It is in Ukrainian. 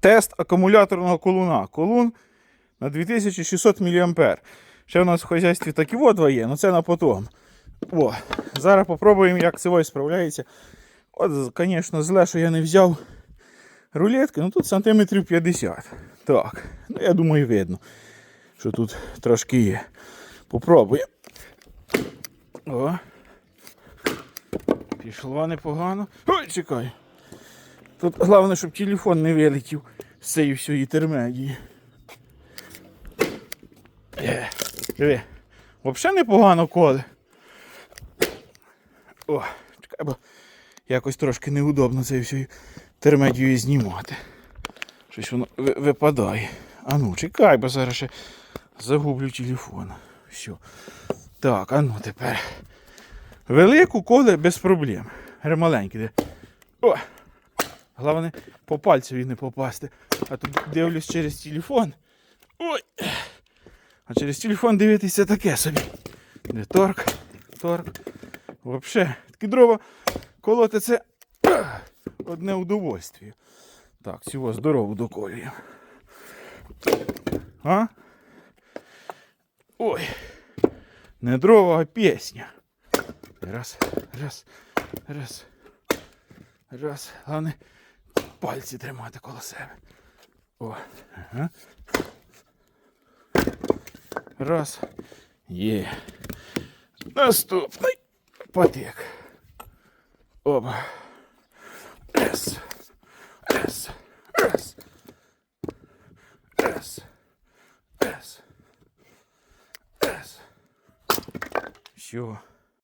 Тест акумуляторного колуна. Колун на 2600 мА. Ще у нас в хазяйстві такі водва є, але це на потом. О, зараз попробуємо, як цей справляється. От, звісно, зле, що я не взяв рулетки, ну тут сантиметрів 50. Так, ну я думаю, видно, що тут трошки є. Попробуємо. О. Пішло непогано. Ой, чекай. Тут головне, щоб телефон не вилетів з цієї всієї термедії. Е, Диви. Взагалі непогано коле. О, чекай, бо якось трошки неудобно цією всією термедією знімати. Щось воно випадає. А ну, чекай, бо зараз ще загублю телефон. Все. Так, а ну тепер. Велику коле без проблем. Де. О! Головне по пальцеві не попасти. А тут дивлюсь через телефон. Ой! А через телефон дивитися таке собі. Де торк, торк. Взагалі, такі дрова колоти це одне удовольствие. Так, всього здорову доколюємо. А? Ой. Не дрова, а пісня. Раз, раз, раз. Раз. Головне пальці тримати коло себе. О. Раз. Є. Наступний потік. Оба. Раз. Раз. Раз. Раз. Раз. Раз. Все.